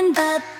coming.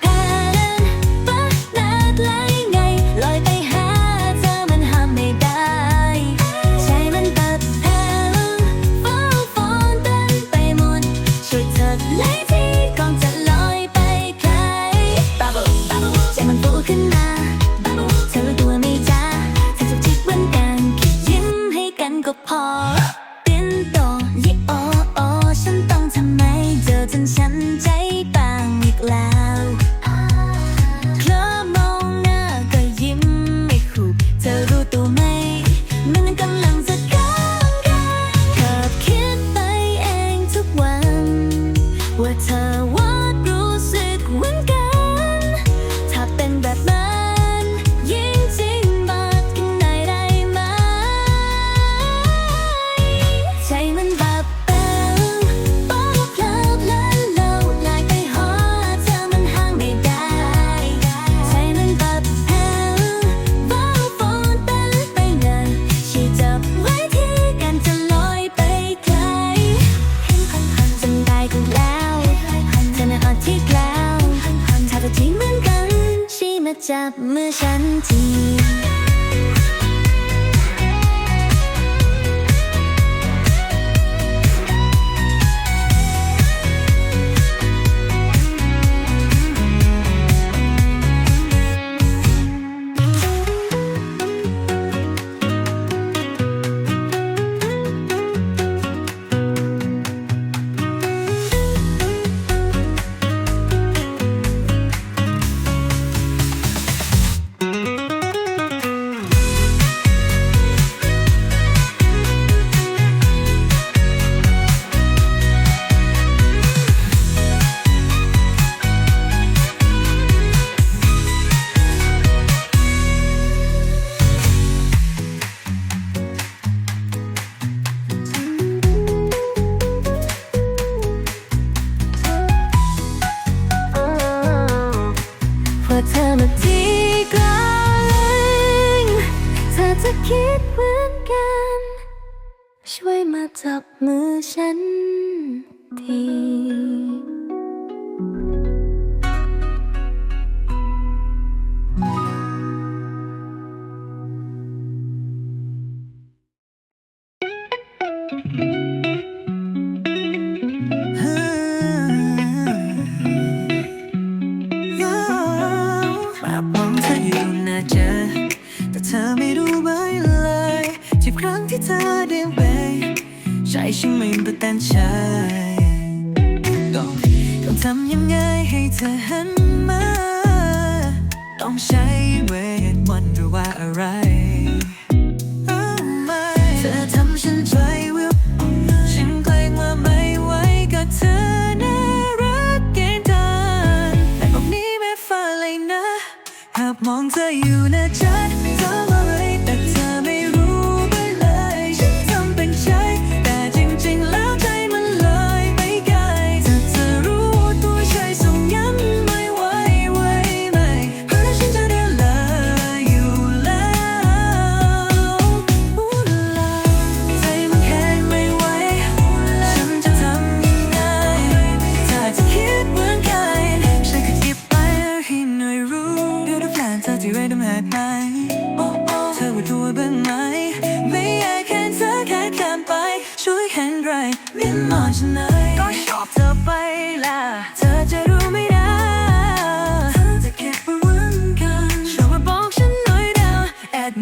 ดเหมือนกัน ช่วยมาจับมือฉันที ใช่ไหมประตันชัยต้องทำยังไงให้เธอหันมา ต้องใช้เวทวันหรือว่าอะไร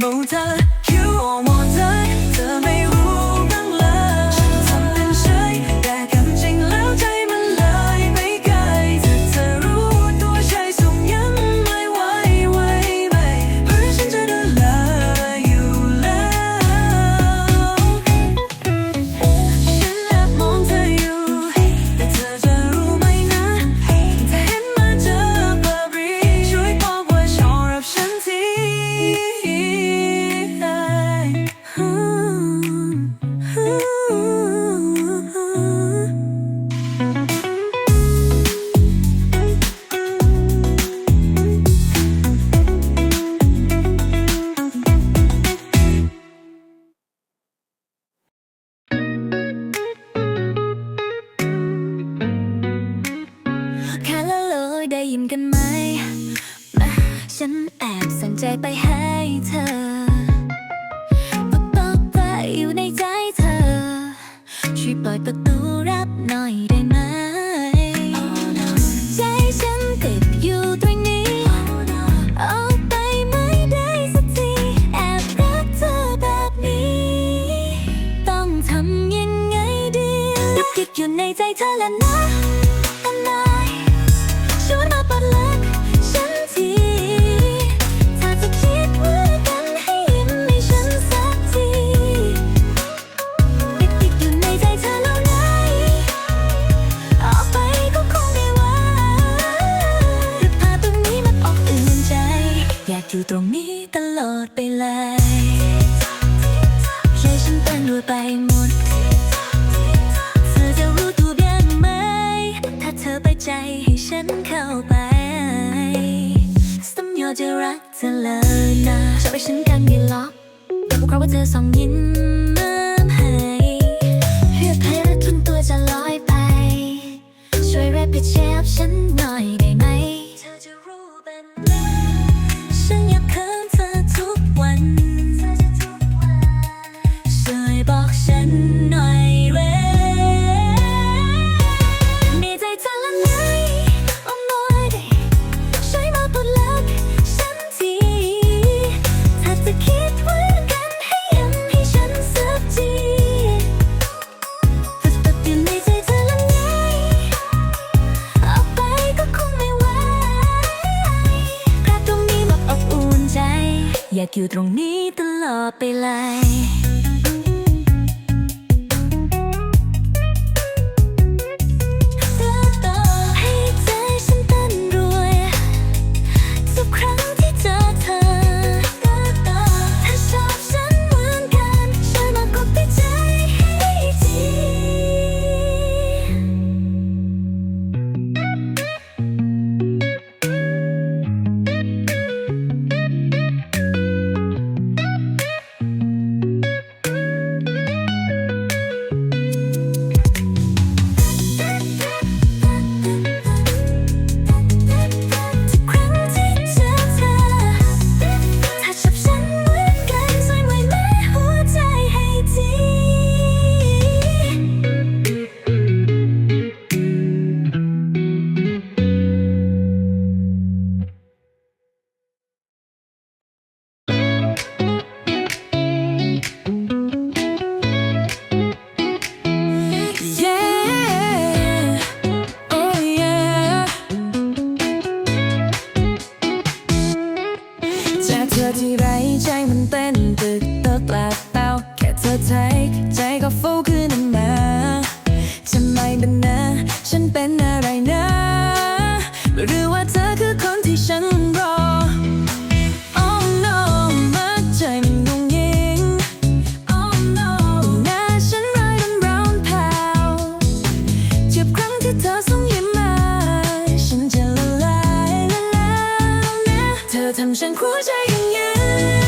走在。่ในใจเธอแล้วนะทำไมชวนมาปลดล็อกฉันทีถ้าจะคิดว่ากันให้ยิ้มให้ฉันสักทีติดติดอยู่ในใจเธอแล้วไงออกไปก็คงไม่ไหวหรือพาตรงนี้มันอบอุ่นใจ อยากอยู่ตรงนี้ตลอดไปแล้ว เะเลยนะชอบให้ฉันกันยีล็อกแต่พวกเขาว่าเจอสองยิ้มให้เพื่อเพลทุนตัวจะลอยไป ช่วยแรปไปเดชอบฉันหน่อย อยู่ตรงนี้ตลอดไปเลย 苍生，哭着哽咽。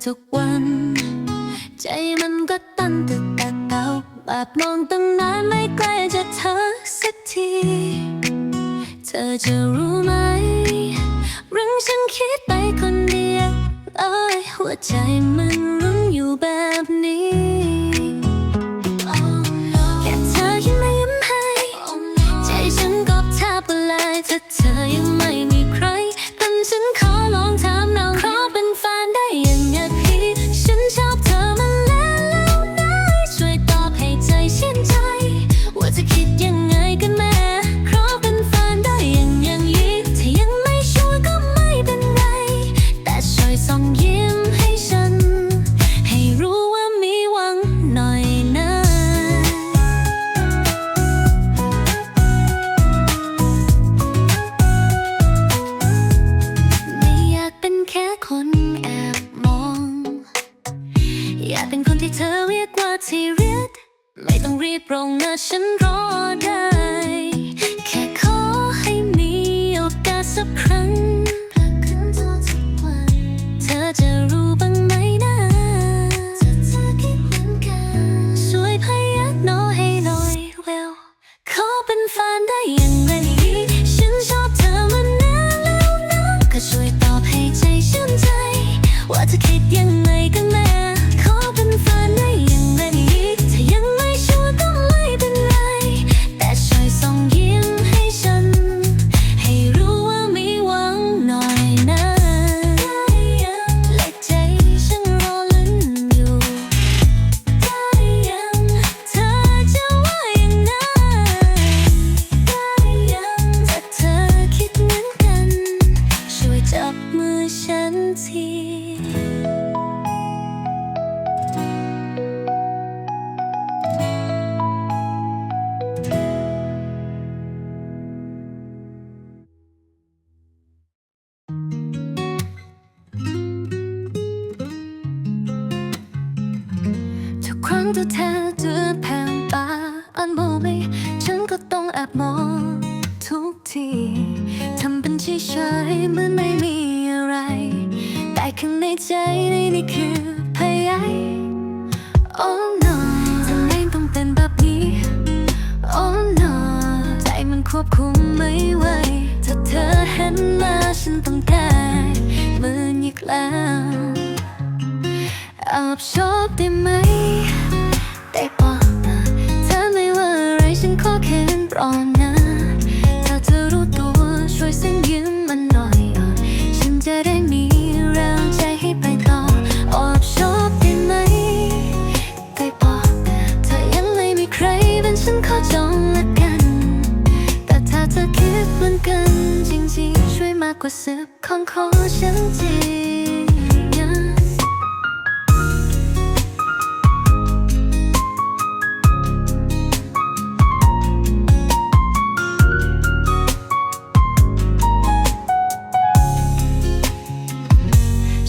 took ้องรีบลงนะฉันรอได้ ควบคุมไม่ไหวถ้าเธอเห็นมาฉันต้องตายมือนอีกแล้วอาบชอบได้ไหม ได้ปอะเธอไม่ว่าอะไรฉันขอแค่ร้อน กว่าสิบของของฉันจริง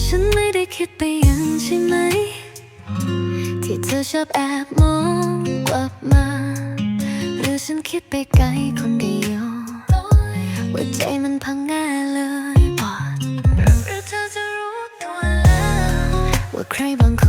ฉันไม่ได้คิดไปยังใช่ไหม ที่เธอชอบแอบมองกลับมา หรือฉันคิดไปไกลคนเดียวว่าใจมันพังงา came on.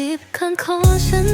deep concussion